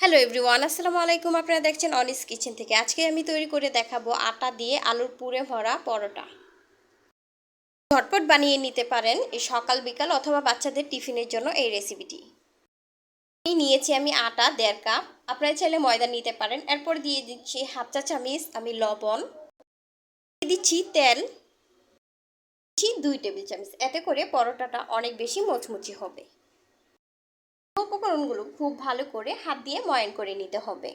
Hello everyone, আসসালামু আলাইকুম। আপনারা দেখছেন অনিস কিচেন থেকে। আজকে আমি তৈরি করে দেখাবো আটা দিয়ে আলুর পুরে ভরা পরোটা। ঝটপট বানিয়ে নিতে পারেন এই সকাল, বিকাল অথবা বাচ্চাদের টিফিনের জন্য এই রেসিপিটি এই নিয়েছি আমি আটা দেড় কাপ। আপনারা চাইলে ময়দা নিতে পারেন। এরপর দিয়ে দিচ্ছি হাফ চা চামিচ আমি লবণ। দিয়ে দিচ্ছি তেল। দিচ্ছি দুই টেবিল চামচ। এতে করে পরোটাটা অনেক বেশি মুচমুচি হবে। উপকরণগুলো খুব ভালো করে হাত দিয়ে ময়ান করে নিতে হবে।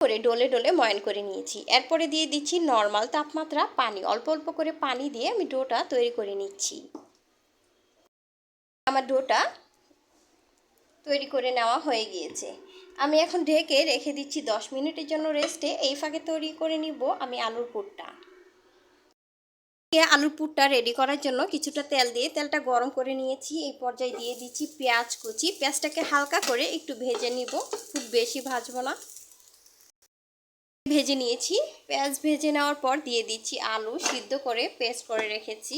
করে ডলে ডলে ময়ন করে নিয়েছি। এরপরে দিয়ে দিচ্ছি নর্মাল তাপমাত্রা, পানি। অল্প অল্প করে পানি দিয়ে আমি ডোটা তৈরি করে নিচ্ছি। আমার ডোটা তৈরি করে নেওয়া হয়ে গিয়েছে। আমি এখন ঢেকে রেখে দিচ্ছি দশ মিনিটের জন্য রেস্টে। এই ফাঁকে তৈরি করে নিব আমি আলুর পুরটা। আলুর পুরটা রেডি করার জন্য কিছুটা তেল দিয়ে তেলটা গরম করে নিয়েছি। এই পর্যায়ে দিয়ে দিচ্ছি পেঁয়াজ কুচি। পেঁয়াজটাকে হালকা করে একটু ভেজে নিব। খুব বেশি ভাজবো না। ভেজে নিয়েছি। পেঁয়াজ ভেজে নেওয়ার পর দিয়ে দিচ্ছি আলু সিদ্ধ করে পেস্ট করে রেখেছি।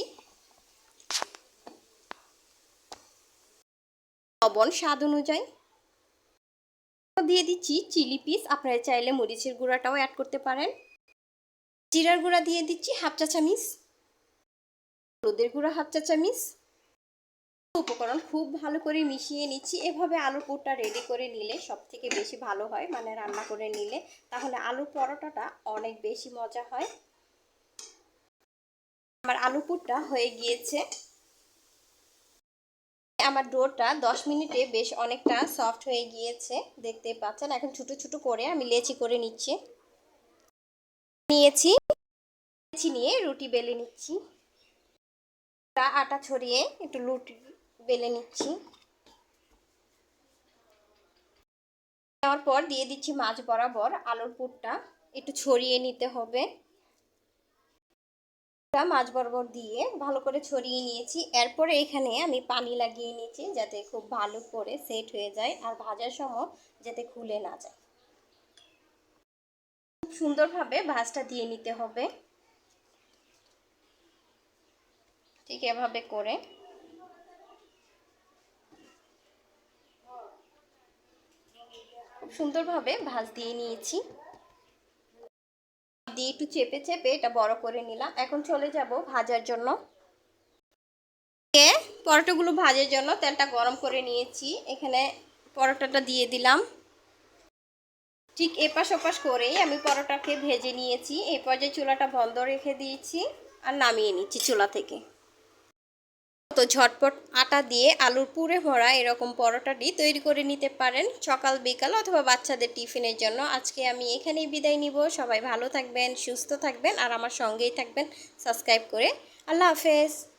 লবণ স্বাদ অনুযায়ী। দিয়ে দিচ্ছি চিলি পিস। আপনারা চাইলে মরিচের গুঁড়াটাও অ্যাড করতে পারেন। জিরার গুঁড়া দিয়ে দিচ্ছি হাফ চা চামিচ হলুদের গুঁড়া হাফ চা চামিচ। উপকরণ খুব ভালো করে মিশিয়ে নিচ্ছি। এভাবে আলুর পুরটা রেডি করে নিলে সব থেকে বেশি ভালো হয় মানে রান্না করে নিলে। তাহলে আলুর পরোটাটা অনেক বেশি মজা হয়। আমার আলু পুরটা হয়ে গিয়েছে। আমার ডোরটা দশ মিনিটে বেশ অনেকটা সফট হয়ে গিয়েছে, দেখতে পাচ্ছেন। এখন ছোটো ছোটো করে আমি লেচি করে নিচ্ছি। নিয়েছি। লেচি নিয়ে রুটি বেলে নিচ্ছি। আটা ছড়িয়ে একটু রুটি বেলে নিচ্ছি। নেওয়ার পর দিয়ে দিচ্ছি মাছ বরাবর, আলুর পুরটা একটু ছড়িয়ে নিতে হবে। মাছ বরাবর দিয়ে ভালো করে ছড়িয়ে নিয়েছি। এরপরে এখানে আমি পানি লাগিয়ে নিয়েছি যাতে খুব ভালো করে সেট হয়ে যায় আর ভাজার সময় যাতে খুলে না যায়। খুব সুন্দরভাবে ভাজটা দিয়ে নিতে হবে। ঠিক এভাবে করে। খুব সুন্দরভাবে ভাজ দিয়ে নিয়েছি। দিয়ে একটু চেপে চেপে এটা বড় করে নিলাম। এখন চলে যাব ভাজার জন্য। পরোটাগুলো ভাজার জন্য তেলটা গরম করে নিয়েছি। এখানে পরোটাটা দিয়ে দিলাম। ঠিক এপাশ ওপাশ করেই আমি পরোটাকে ভেজে নিয়েছি। এই পর্যায়ে চুলাটা বন্ধ রেখে দিয়েছি আর নামিয়ে নিচ্ছি চুলা থেকে। তো ঝটপট আটা দিয়ে আলুর পুরে ভরা এরকম পরোটাটি তৈরি করে নিতে পারেন সকাল, বিকাল অথবা বাচ্চাদের টিফিনের জন্য। আজকে আমি এখানেই বিদায় নিব। সবাই ভালো থাকবেন, সুস্থ থাকবেন আর আমার সঙ্গেই থাকবেন। সাবস্ক্রাইব করে। আল্লাহ হাফেজ।